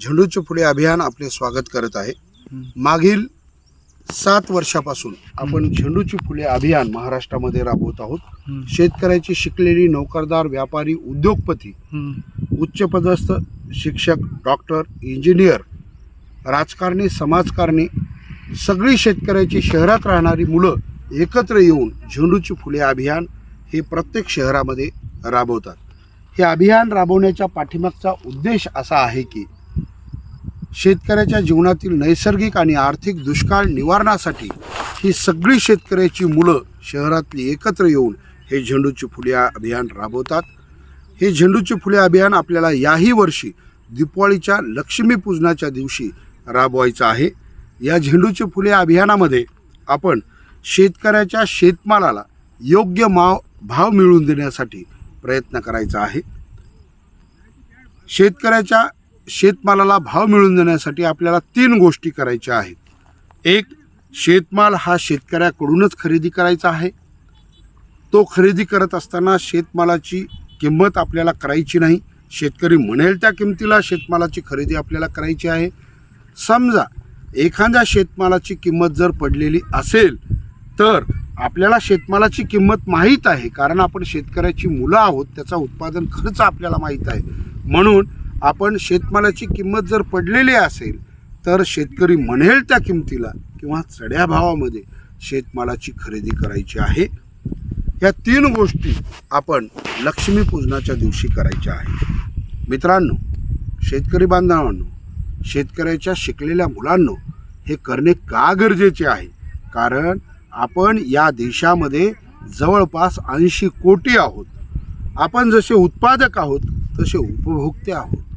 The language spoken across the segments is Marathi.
झेंडूचे फुले अभियान आपले स्वागत करत आहे. मागील सात वर्षापासून आपण झेंडूची फुले अभियान महाराष्ट्रामध्ये राबवत आहोत. शेतकऱ्याची शिकलेली नोकरदार व्यापारी उद्योगपती उच्चपदस्थ शिक्षक डॉक्टर इंजिनियर राजकारणी समाजकारणी सगळी शेतकऱ्याची शहरात राहणारी मुलं एकत्र येऊन झेंडूची फुले अभियान हे प्रत्येक शहरामध्ये राबवतात. हे अभियान राबवण्याच्या पाठीमागचा उद्देश असा आहे की शेतकऱ्याच्या जीवनातील नैसर्गिक आणि आर्थिक दुष्काळ निवारणासाठी ही सगळी शेतकऱ्याची मुलं शहरातली एकत्र येऊन हे झेंडूची फुले अभियान राबवतात. हे झेंडूची फुले अभियान आपल्याला याही वर्षी दीपावलीच्या लक्ष्मीपूजनाच्या दिवशी राबवायचं आहे. या झेंडूची फुले अभियानामध्ये आपण शेतकऱ्याच्या शेतमालाला योग्य माव भाव मिळवून देण्यासाठी प्रयत्न करायचा आहे. शेतकऱ्याच्या शेतमालाला भाव मिळवून देण्यासाठी आपल्याला तीन गोष्टी करायच्या आहेत. एक शेतमाल हा शेतकऱ्याकडूनच खरेदी करायचा आहे. तो खरेदी करत असताना शेतमालाची किंमत आपल्याला करायची नाही. शेतकरी म्हणेल त्या किमतीला शेतमालाची खरेदी आपल्याला करायची आहे. समजा एखाद्या शेतमालाची किंमत जर पडलेली असेल तर आपल्याला शेतमालाची किंमत माहीत आहे. कारण आपण शेतकऱ्याची मुलं आहोत त्याचा उत्पादन खर्च आपल्याला माहीत आहे. म्हणून आपण शेतमालाची किंमत जर पडलेली असेल तर शेतकरी म्हणेल त्या किमतीला किंवा चढ्या भावामध्ये शेतमालाची खरेदी करायची आहे. या तीन गोष्टी आपण लक्ष्मीपूजनाच्या दिवशी करायच्या आहेत. मित्रांनो शेतकरी बांधवांनो शेतकऱ्याच्या शिकलेल्या मुलांनो हे करणे का गरजेचे आहे? कारण आपण या देशामध्ये जवळपास ऐंशी कोटी आहोत. आपण जसे उत्पादक आहोत तसे उपभोक्ते आहोत.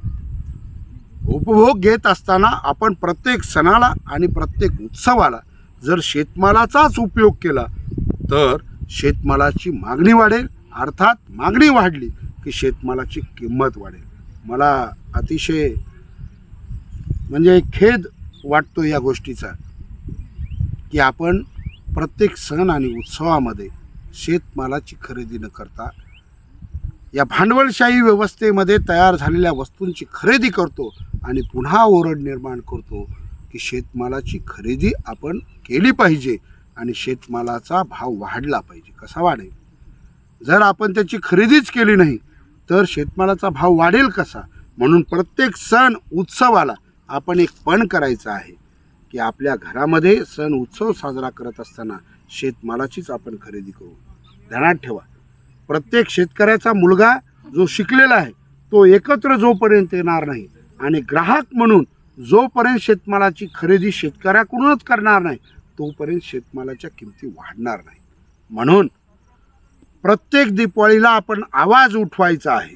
उपभोग घेत असताना आपण प्रत्येक सणाला आणि प्रत्येक उत्सवाला जर शेतमालाचाच उपयोग केला तर शेतमालाची मागणी वाढेल. अर्थात मागणी वाढली की शेतमालाची किंमत वाढेल. मला अतिशय म्हणजे खेद वाटतो या गोष्टीचा की आपण प्रत्येक सण आणि उत्सवामध्ये शेतमालाची खरेदी न करता या भांडवलशाही व्यवस्थेमध्ये तयार झालेल्या वस्तूंची खरेदी करतो आणि पुन्हा ओरड निर्माण करतो की शेतमालाची खरेदी आपण केली पाहिजे आणि शेतमालाचा भाव वाढला पाहिजे. कसा वाढेल? जर आपण त्याची खरेदीच केली नाही तर शेतमालाचा भाव वाढेल कसा? म्हणून प्रत्येक सण उत्सवाला आपण एक पण करायचं आहे की आपल्या घरामध्ये सण उत्सव साजरा करत असताना शेतमालाचीच आपण खरेदी करू. ध्यानात ठेवा. प्रत्येक शेतकऱ्याचा मुलगा जो शिकलेला आहे तो एकत्र जोपर्यंत येणार नाही आणि ग्राहक म्हणून जोपर्यंत शेतमालाची खरेदी शेतकऱ्याकडूनच करणार नाही तोपर्यंत शेतमालाच्या किमती वाढणार नाही. म्हणून प्रत्येक दिपाळीला आपण आवाज उठवायचा आहे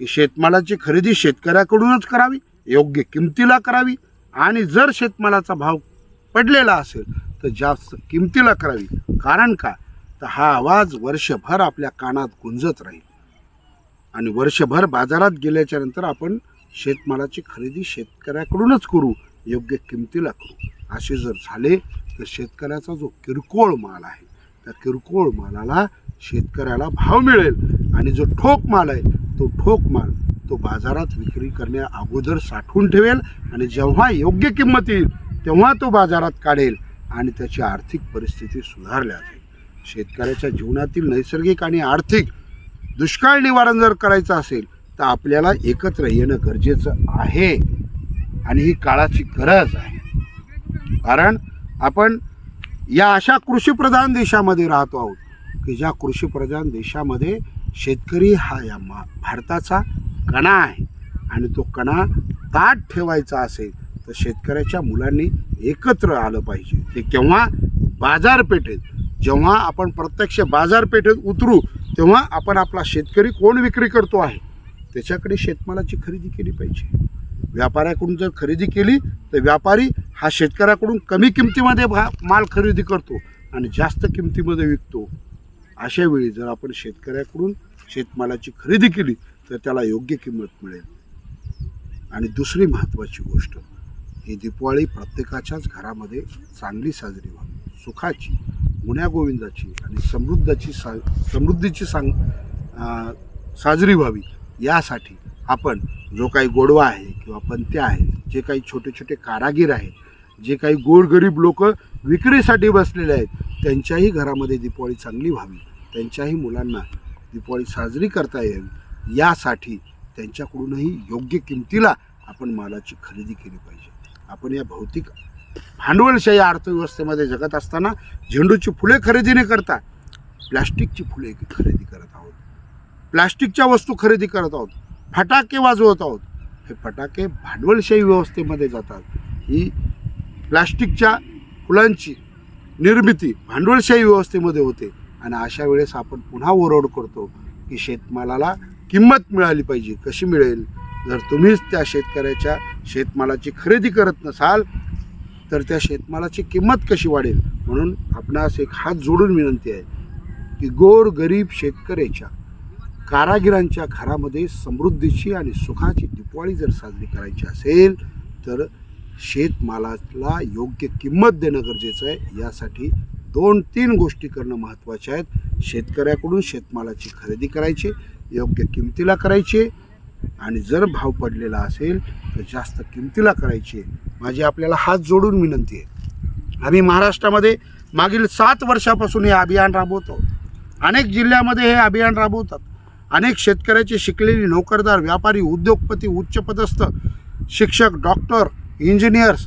की शेतमालाची खरेदी शेतकऱ्याकडूनच करावी योग्य किमतीला करावी आणि जर शेतमालाचा भाव पडलेला असेल तर जास्त किमतीला करावी. कारण का? तर हा आवाज वर्षभर आपल्या कानात गुंजत राहील. आणि वर्षभर बाजारात गेल्याच्यानंतर आपण शेतमालाची खरेदी शेतकऱ्याकडूनच करू योग्य किमतीला करू. असे जर झाले तर शेतकऱ्याचा जो किरकोळ माल आहे त्या किरकोळ मालाला शेतकऱ्याला भाव मिळेल. आणि जो ठोक माल आहे तो ठोक माल तो बाजारात विक्री करण्या अगोदर साठवून ठेवेल आणि जेव्हा योग्य किंमत येईल तेव्हा तो बाजारात काढेल आणि त्याची आर्थिक परिस्थिती सुधारल्या जाईल. शेतकऱ्याच्या जीवनातील नैसर्गिक आणि आर्थिक दुष्काळ निवारण जर करायचं असेल तर आपल्याला एकत्र येणं गरजेचं आहे. आणि ही काळाची गरज आहे. कारण आपण या अशा कृषीप्रधान देशामध्ये राहतो आहोत की ज्या कृषीप्रधान देशामध्ये शेतकरी हा या मा भारताचा कणा आहे. आणि तो कणा ताट ठेवायचा असेल तर शेतकऱ्याच्या मुलांनी एकत्र आलं पाहिजे. ते केव्हा? बाजारपेठेत. जेव्हा आपण प्रत्यक्ष बाजारपेठेत उतरू तेव्हा आपण आपला शेतकरी कोण विक्री करतो आहे? त्याच्याकडे शेतमालाची खरेदी केली पाहिजे. व्यापाऱ्याकडून जर खरेदी केली तर व्यापारी हा शेतकऱ्याकडून कमी किमतीमध्ये भा माल खरेदी करतो आणि जास्त किमतीमध्ये विकतो. अशा वेळी जर आपण शेतकऱ्याकडून शेतमालाची खरेदी केली तर त्याला योग्य किंमत मिळेल. आणि दुसरी महत्त्वाची गोष्ट ही दिपवाळी प्रत्येकाच्याच घरामध्ये चांगली साजरी व्हावी. सुखाची. गुण्यागोविंदाची आणि समृद्धाची सा समृद्धीची सांग साजरी व्हावी यासाठी आपण जो काही गोडवा आहे किंवा पंत्या आहेत जे काही छोटे छोटे कारागीर आहेत जे काही गोरगरीब लोक विक्रीसाठी बसलेले आहेत त्यांच्याही घरामध्ये दीपावली चांगली व्हावी त्यांच्याही मुलांना दीपावली साजरी करता यावी यासाठी त्यांच्याकडूनही योग्य किमतीला आपण मालाची खरेदी केली पाहिजे. आपण या भौतिक भांडवलशाही अर्थव्यवस्थेमध्ये जगत असताना झेंडूची फुले खरेदी न करता प्लॅस्टिकची फुले खरेदी करत आहोत. प्लॅस्टिकच्या वस्तू खरेदी करत आहोत. फटाके वाजवत आहोत. हे फटाके भांडवलशाही व्यवस्थेमध्ये जातात. ही प्लॅस्टिकच्या फुलांची निर्मिती भांडवलशाही व्यवस्थेमध्ये होते. आणि अशा वेळेस आपण पुन्हा ओरड करतो की शेतमालाला किंमत मिळाली पाहिजे. कशी मिळेल? जर तुम्हीच त्या शेतकऱ्याच्या शेतमालाची खरेदी करत नसाल तर त्या शेतमालाची किंमत कशी वाढेल? म्हणून आपणास एक हात जोडून विनंती आहे की गोर गरीब शेतकऱ्याच्या कारागिरांच्या घरामध्ये समृद्धीची आणि सुखाची दिपवाळी जर साजरी करायची असेल तर शेतमालाला योग्य किंमत देणं गरजेचं आहे. यासाठी दोन तीन गोष्टी करणं महत्त्वाच्या आहेत. शेतकऱ्याकडून शेतमालाची खरेदी करायची योग्य किमतीला करायची आणि जर भाव पडलेला असेल तर जास्त किमतीला करायची. माझी आपल्याला हात जोडून विनंती आहे. आम्ही महाराष्ट्रामध्ये मागील सात वर्षापासून हे अभियान राबवतो. अनेक जिल्ह्यामध्ये हे अभियान राबवतात. अनेक शेतकऱ्याचे शिकलेली नोकरदार व्यापारी उद्योगपती उच्चपदस्थ शिक्षक डॉक्टर इंजिनियर्स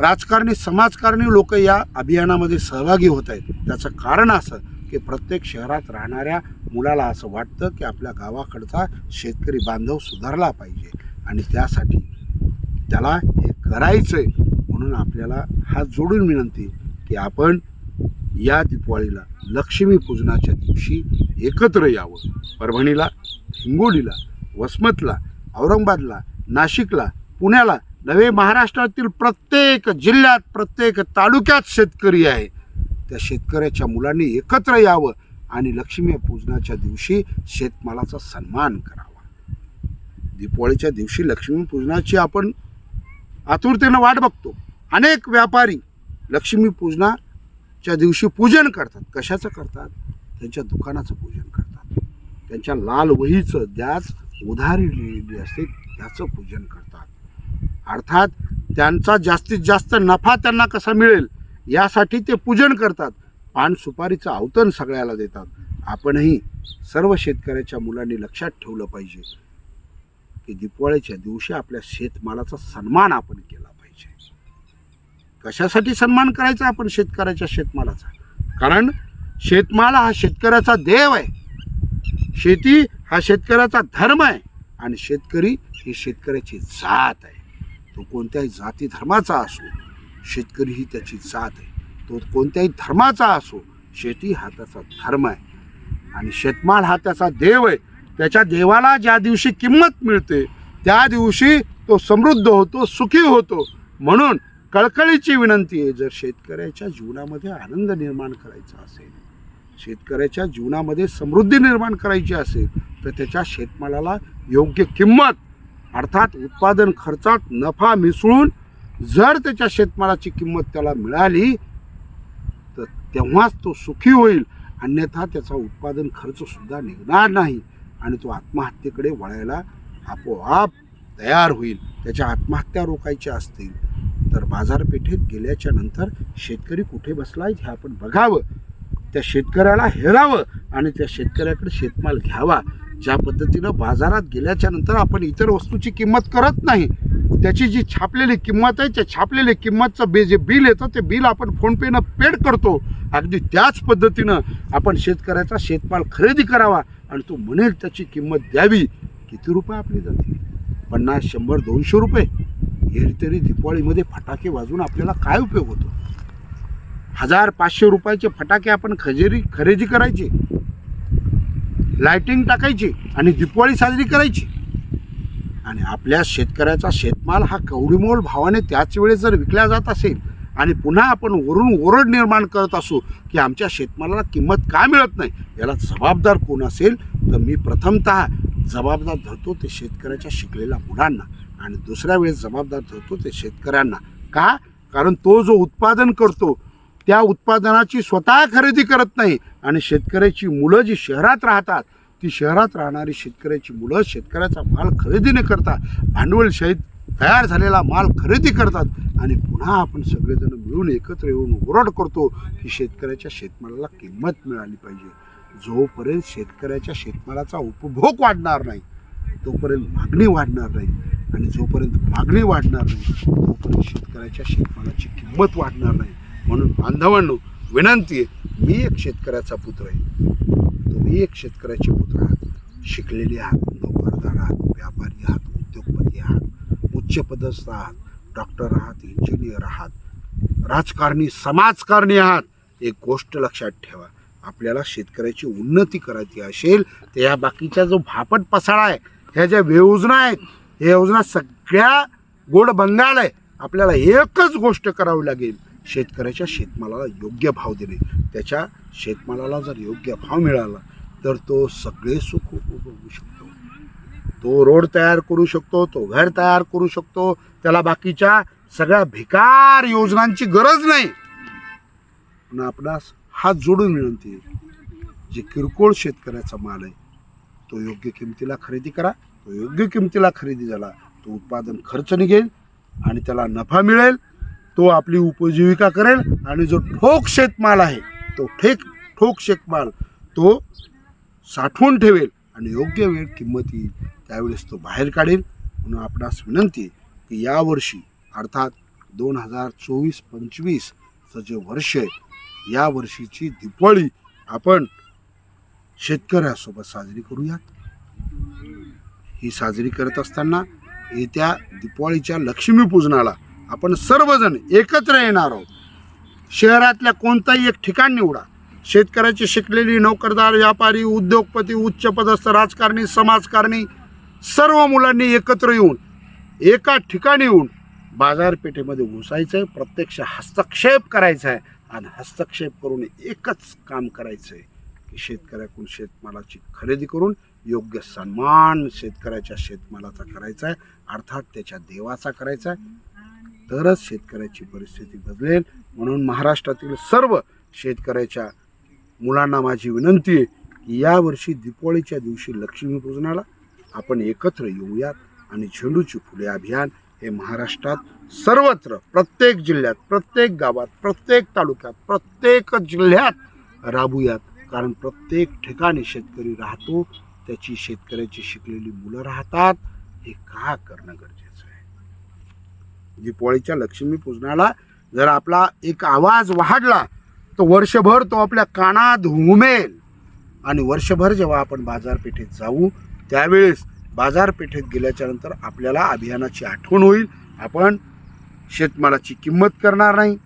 राजकारणी समाजकारणी लोक या अभियानामध्ये सहभागी होत आहेत. त्याचं कारण असं की प्रत्येक शहरात राहणाऱ्या मुलाला असं वाटतं की आपल्या गावाकडचा शेतकरी बांधव सुधारला पाहिजे आणि त्यासाठी त्याला हे करायचं आहे म्हणून आपल्याला हात जोडून विनंती की आपण या दीपावळीला लक्ष्मी पूजनाच्या दिवशी एकत्र यावं. परभणीला हिंगोलीला वसमतला औरंगाबादला नाशिकला पुण्याला नवे महाराष्ट्रातील प्रत्येक जिल्ह्यात प्रत्येक तालुक्यात शेतकरी आहे. त्या शेतकऱ्याच्या मुलांनी एकत्र यावं आणि लक्ष्मी पूजनाच्या दिवशी शेतमालाचा सन्मान करावा. दीपावळीच्या दिवशी लक्ष्मीपूजनाची आपण आतुरतेनं वाट बघतो. अनेक व्यापारी लक्ष्मी पूजनाच्या दिवशी पूजन करतात. कशाचं करतात? त्यांच्या दुकानाचं पूजन करतात. त्यांच्या लाल वहीचं द्याच उधारी लिहिलेली असते त्याचं पूजन करतात. अर्थात त्यांचा जास्तीत जास्त नफा त्यांना कसा मिळेल यासाठी ते पूजन करतात. पान सुपारीचं अवतन सगळ्याला देतात. आपणही सर्व शेतकऱ्याच्या मुलांनी लक्षात ठेवलं पाहिजे. की दिवाळीच्या दिवशी आपल्या शेतमालाचा सन्मान आपण केला पाहिजे. कशासाठी सन्मान करायचा आपण शेतकऱ्याच्या शेतमालाचा? कारण शेतमाल हा शेतकऱ्याचा देव आहे. शेती हा शेतकऱ्याचा धर्म आहे. आणि शेतकरी ही शेतकऱ्याची जात आहे. तो कोणत्याही जाती धर्माचा असो शेतकरी ही त्याची जात आहे. तो कोणत्याही धर्माचा असो शेती हा त्याचा धर्म आहे. आणि शेतमाल हा त्याचा देव आहे. त्याच्या देवाला ज्या दिवशी किंमत मिळते त्या दिवशी तो समृद्ध होतो सुखी होतो. म्हणून कळकळीची विनंती आहे जर शेतकऱ्याच्या जीवनामध्ये आनंद निर्माण करायचा असेल शेतकऱ्याच्या जीवनामध्ये समृद्धी निर्माण करायची असेल तर त्याच्या शेतमालाला योग्य किंमत अर्थात उत्पादन खर्चात नफा मिसळून जर त्याच्या शेतमालाची किंमत त्याला मिळाली तर तेव्हाच तो सुखी होईल. अन्यथा त्याचा उत्पादन खर्चसुद्धा निघणार नाही. आणि तो आत्महत्येकडे वळायला आपोआप तयार होईल. त्याच्या आत्महत्या रोखायच्या असतील. तर बाजारपेठेत गेल्याच्यानंतर शेतकरी कुठे बसलाय हे आपण बघावं. त्या शेतकऱ्याला हेरावं आणि त्या शेतकऱ्याकडे शेतमाल घ्यावा. ज्या पद्धतीनं बाजारात गेल्याच्यानंतर आपण इतर वस्तूची किंमत करत नाही त्याची जी छापलेली किंमत आहे त्या छापलेली किंमतचं बे जे बिल येतं ते बिल आपण फोनपेनं पेड करतो. अगदी त्याच पद्धतीनं आपण शेतकऱ्याचा शेतमाल खरेदी करावा. आणि तो म्हणेल त्याची किंमत द्यावी. किती रुपये आपली जातील? पन्नास शंभर दोनशे रुपये. हे तरी दिवाळीमध्ये फटाके वाजून आपल्याला काय उपयोग होतो? हजार पाचशे रुपयाचे फटाके आपण खजेरी खरेदी करायचे. लाइटिंग टाकायची आणि दिपाळी साजरी करायची. आणि आपल्या शेतकऱ्याचा शेतमाल हा कवडीमोल भावाने त्याच वेळेस जर विकला जात असेल आणि पुन्हा आपण वरून ओरड निर्माण करत असू की आमच्या शेतमालाला किंमत का मिळत नाही याला जबाबदार कोण असेल तर मी प्रथमतः जबाबदार धरतो ते शेतकऱ्याच्या शिकलेल्या मुलांना आणि दुसऱ्या वेळेस जबाबदार धरतो ते शेतकऱ्यांना. का? कारण तो जो उत्पादन करतो त्या उत्पादनाची स्वतः खरेदी करत नाही आणि शेतकऱ्याची मुलं जी शहरात राहतात ती शहरात राहणारी शेतकऱ्याची मुलं शेतकऱ्याचा माल खरेदी न करता भांडवलशाहीत तयार झालेला माल खरेदी करतात आणि पुन्हा आपण सगळेजण मिळून एकत्र येऊन ओरड करतो की शेतकऱ्याच्या शेतमालाला किंमत मिळाली पाहिजे. जोपर्यंत शेतकऱ्याच्या शेतमालाचा उपभोग वाढणार नाही तोपर्यंत मागणी वाढणार नाही आणि जोपर्यंत मागणी वाढणार नाही तोपर्यंत शेतकऱ्याच्या शेतमालाची किंमत वाढणार नाही. म्हणून बांधवांनो विनंती आहे मी एक शेतकऱ्याचा पुत्र आहे. तुम्ही एक शेतकऱ्याचे पुत्र आहात. शिकलेले आहात नोकरदार आहात व्यापारी आहात उद्योगपती आहात. उच्चपदस्थ आहात डॉक्टर आहात इंजिनियर आहात राजकारणी समाजकारणी आहात एक गोष्ट लक्षात ठेवा. आपल्याला शेतकऱ्याची उन्नती करायची असेल तर या बाकीचा जो भापट पसाळा आहे ह्या ज्या योजना आहेत ह्या योजना सगळ्या गोड बंगाल आहे. आपल्याला एकच गोष्ट करावी लागेल शेतकऱ्याच्या शेतमालाला योग्य भाव देणे. त्याच्या शेतमालाला जर योग्य भाव मिळाला तर तो सगळे सुख उपभोगू शकतो. तो रोड तयार करू शकतो तो घर तयार करू शकतो त्याला बाकीच्या सगळ्या भिकार योजनांची गरज नाही. पण आपणास हात जोडून विनंती आहे जे किरकोळ शेतकऱ्याचा माल आहे तो योग्य किमतीला खरेदी करा तो योग्य किमतीला खरेदी झाला तो उत्पादन खर्च निघेल आणि त्याला नफा मिळेल तो आपली उपजीविका करेल आणि जो ठोक शेतमाल आहे तो ठेक ठोक शेतमाल तो साठवून ठेवेल आणि योग्य वेळ किंमत येईल. त्यावेळेस तो बाहेर काढेल. म्हणून आपणास विनंती की यावर्षी अर्थात दोन हजार चोवीस पंचवीसचं जे वर्ष आहे या वर्षीची दिवाळी आपण शेतकऱ्यासोबत साजरी करूयात. ही साजरी करत असताना येत्या दिवाळीच्या लक्ष्मीपूजनाला आपण सर्वजण एकत्र येणार आहोत. शहरातल्या कोणताही एक ठिकाण निवडा. शेतकऱ्याची शिकलेली नोकरदार व्यापारी उद्योगपती उच्चपदस्थ राजकारणी समाजकारणी सर्व मुलांनी एकत्र येऊन एका ठिकाणी येऊन बाजारपेठेमध्ये घुसायचं आहे प्रत्यक्ष हस्तक्षेप करायचा आहे आणि हस्तक्षेप करून एकच काम करायचं आहे की शेतकऱ्याकडून शेतमालाची खरेदी करून योग्य सन्मान शेतकऱ्याच्या शेतमालाचा करायचा आहे अर्थात त्याच्या देवाचा करायचा आहे तरच शेतकऱ्याची परिस्थिती बदलेल. म्हणून महाराष्ट्रातील सर्व शेतकऱ्याच्या मुलांना माझी विनंती आहे की यावर्षी दिवाळीच्या दिवशी लक्ष्मीपूजनाला आपण एकत्र येऊयात आणि झेंडूची फुले अभियान हे महाराष्ट्रात सर्वत्र प्रत्येक जिल्ह्यात प्रत्येक गावात प्रत्येक तालुक्यात प्रत्येक जिल्ह्यात राबूयात. कारण प्रत्येक ठिकाणी शेतकरी राहतो त्याची शेतकऱ्याची शिकलेली मुलं राहतात हे का करणं गरजेचं आहे? दिवाळीच्या लक्ष्मी पूजनाला जर आपला एक आवाज वाढला तर वर्षभर तो आपल्या कानात हुमेल आणि वर्षभर जेव्हा आपण बाजारपेठेत जाऊ त्यावेळेस बाजारपेठेत गेल्याच्यानंतर आपल्याला अभियानाची आठवण होईल. आपण शेतमालाची किंमत करणार नाही.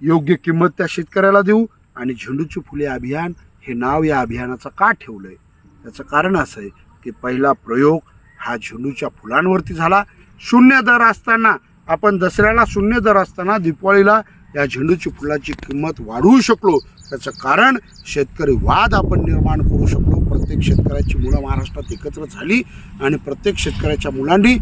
योग्य किंमत त्या शेतकऱ्याला देऊ आणि झेंडूची फुले अभियान हे नाव या अभियानाचं का ठेवलं आहे त्याचं कारण असं आहे की पहिला प्रयोग हा झेंडूच्या फुलांवरती झाला. शून्य दर असताना आपण दसऱ्याला शून्य दर असताना दिवाळीला या झेंडूची फुलाची किंमत वाढवू शकलो. त्याचं कारण शेतकरी वाद आपण निर्माण करू शकलो. प्रत्येक शेतकऱ्याची मुलं महाराष्ट्रात एकत्र झाली आणि प्रत्येक शेतकऱ्याच्या मुलांनी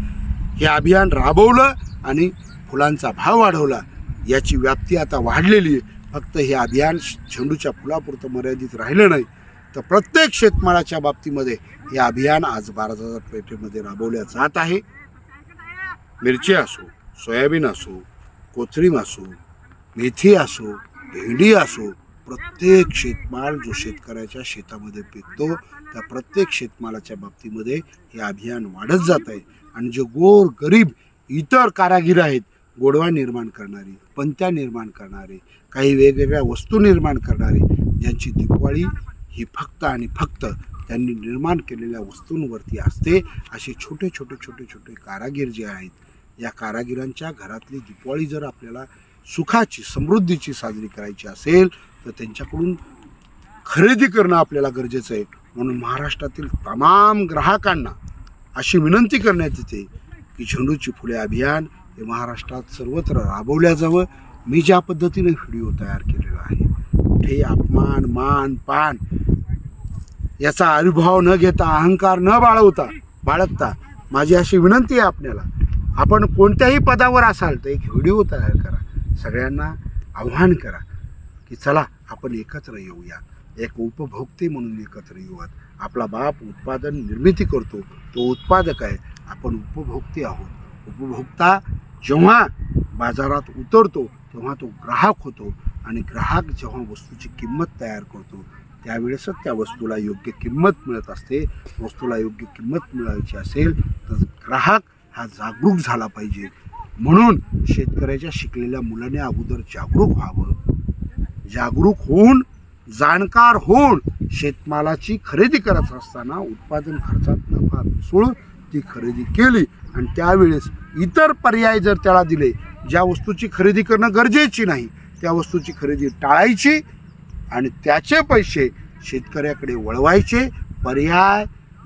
हे अभियान राबवलं आणि फुलांचा भाव वाढवला. याची व्याप्ती आता वाढलेली आहे. फक्त हे अभियान झेंडूच्या फुलापुरतं मर्यादित राहिलं नाही. तर प्रत्येक शेतमालाच्या बाबतीमध्ये हे अभियान आज बाजार पेठेमध्ये राबवल्या जात आहे. मिरची असो सोयाबीन असो कोथरीम असो मेथी असो भेंडी असो प्रत्येक शेतमाल जो शेतकऱ्याच्या शेतामध्ये पिकतो त्या प्रत्येक शेतमालाच्या बाबतीमध्ये हे अभियान वाढत जात आहे. आणि जे गोर गरीब इतर कारागीर आहेत गोडवा निर्माण करणारे पंत्या निर्माण करणारे काही वेगवेगळ्या वस्तू निर्माण करणारे ज्यांची दिपवाळी ही फक्त आणि फक्त त्यांनी निर्माण केलेल्या वस्तूंवरती असते असे छोटे छोटे छोटे छोटे कारागीर जे आहेत या कारागिरांच्या घरातली दिपवाळी जर आपल्याला सुखाची समृद्धीची साजरी करायची असेल तर त्यांच्याकडून खरेदी करणं आपल्याला गरजेचं आहे. म्हणून महाराष्ट्रातील तमाम ग्राहकांना अशी विनंती करण्यात येते की झेंडूची फुले अभियान हे महाराष्ट्रात सर्वत्र राबवल्या जावं. मी ज्या पद्धतीने व्हिडिओ तयार केलेला आहे कुठेही अपमान मान पान याचा अनुभव न घेता अहंकार न बाळवता बाळगता माझी अशी विनंती आहे आपल्याला. आपण कोणत्याही पदावर असाल तर एक व्हिडिओ तयार करा. सगळ्यांना आव्हान करा की चला आपण एकत्र येऊया. एक उपभोक्ते म्हणून एकत्र येऊयात. आपला बाप उत्पादन निर्मिती करतो. तो उत्पादक आहे. आपण उपभोक्ते आहोत. उपभोक्ता जेव्हा बाजारात उतरतो तेव्हा तो ग्राहक होतो आणि ग्राहक जेव्हा वस्तूची किंमत तयार करतो त्यावेळेसच त्या वस्तूला योग्य किंमत मिळत असते. वस्तूला योग्य किंमत मिळायची असेल तर ग्राहक हा जागरूक झाला पाहिजे. म्हणून शेतकऱ्याच्या शिकलेल्या मुलाने अगोदर जागरूक व्हावं. जागरूक होऊन जाणकार होऊन शेतमालाची खरेदी करत असताना उत्पादन खर्चात नफा मिसळून ती खरेदी केली आणि त्यावेळेस इतर पर्याय जर त्याला दिले ज्या वस्तूची खरेदी करणं गरजेची नाही त्या वस्तूची खरेदी टाळायची आणि त्याचे पैसे शेतकऱ्याकडे वळवायचे पर्याय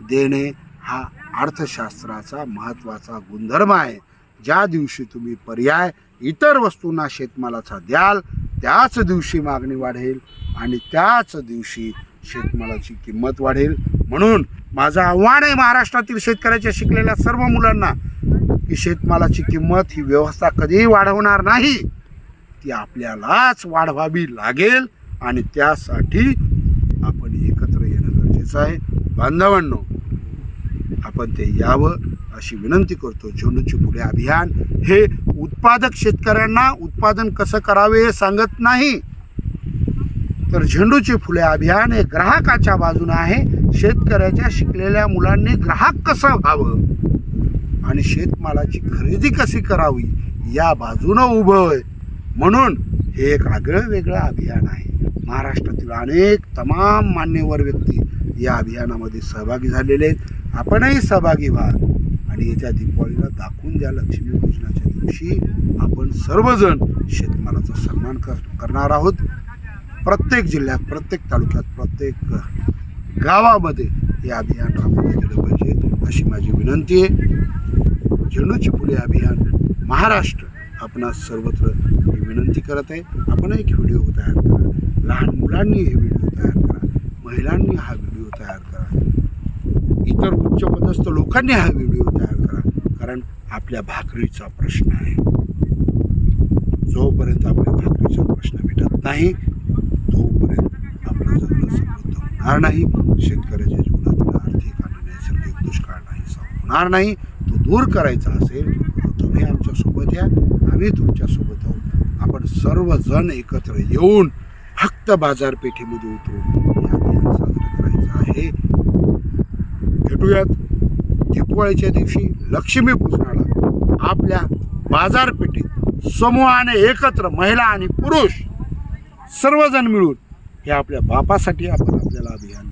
देणे हा अर्थशास्त्राचा महत्त्वाचा गुणधर्म आहे. ज्या दिवशी तुम्ही पर्याय इतर वस्तूंना शेतमालाचा द्याल त्याच दिवशी मागणी वाढेल आणि त्याच दिवशी शेतमालाची किंमत वाढेल. म्हणून माझं आव्हान आहे महाराष्ट्रातील शेतकऱ्याच्या शिकलेल्या सर्व मुलांना की शेतमालाची किंमत ही व्यवस्था कधीही वाढवणार नाही. ती आपल्यालाच वाढवावी लागेल आणि त्यासाठी आपण एकत्र येणं गरजेचं आहे. बांधवांनो आपण ते यावं अशी विनंती करतो. झेंडूची फुले अभियान हे उत्पादक शेतकऱ्यांना उत्पादन कसं करावे हे सांगत नाही. तर झेंडूची फुले अभियान हे ग्राहकाच्या बाजूने आहे. शेतकऱ्याच्या शिकलेल्या मुलांनी ग्राहक कसं व्हावं आणि शेतमालाची खरेदी कशी करावी या बाजूनं उभं आहे. म्हणून हे एक आगळं वेगळं अभियान आहे. महाराष्ट्रातील अनेक तमाम मान्यवर व्यक्ती या अभियानामध्ये सहभागी झालेले आहेत. आपणही सहभागी व्हा आणि येत्या दीपावलीला दाखवून द्या लक्ष्मीपूजनाच्या दिवशी. आपण सर्वजण शेतमालाचा सन्मान कर करणार आहोत. प्रत्येक जिल्ह्यात प्रत्येक तालुक्यात प्रत्येक गावामध्ये हे अभियान राबवलं गेलं पाहिजे अशी माझी विनंती आहे. झेंडूची फुले अभियान महाराष्ट्र आपणास सर्वत्र मी विनंती करत आहे. आपण एक व्हिडिओ तयार करा. लहान मुलांनी हे व्हिडिओ तयार करा. महिलांनी हा व्हिडिओ तयार करा. इतर उच्चपदस्थ लोकांनी हा व्हिडिओ तयार करा. कारण आपल्या भाकरीचा प्रश्न आहे. जोपर्यंत आपल्या भाकरीचा प्रश्न मिटत नाही तोपर्यंत आपलं जगणं समृद्ध होणार नाही. शेतकऱ्याच्या जीवनातील आर्थिक आणि नैसर्गिक दुष्काळ नाही होणार नाही. तो दूर करायचा असेल तर तुम्ही आमच्यासोबत या. आम्ही तुमच्यासोबत आहोत. आपण सर्वजण एकत्र येऊन फक्त बाजारपेठेमध्ये उतरून साजरं करायचं आहे. भेटूयात. दिपवाळीच्या दिवशी लक्ष्मी पूजनाला आपल्या बाजारपेठेत समूहाने एकत्र महिला आणि पुरुष सर्वजण मिळून हे आपल्या बापासाठी आपण आपल्याला अभियान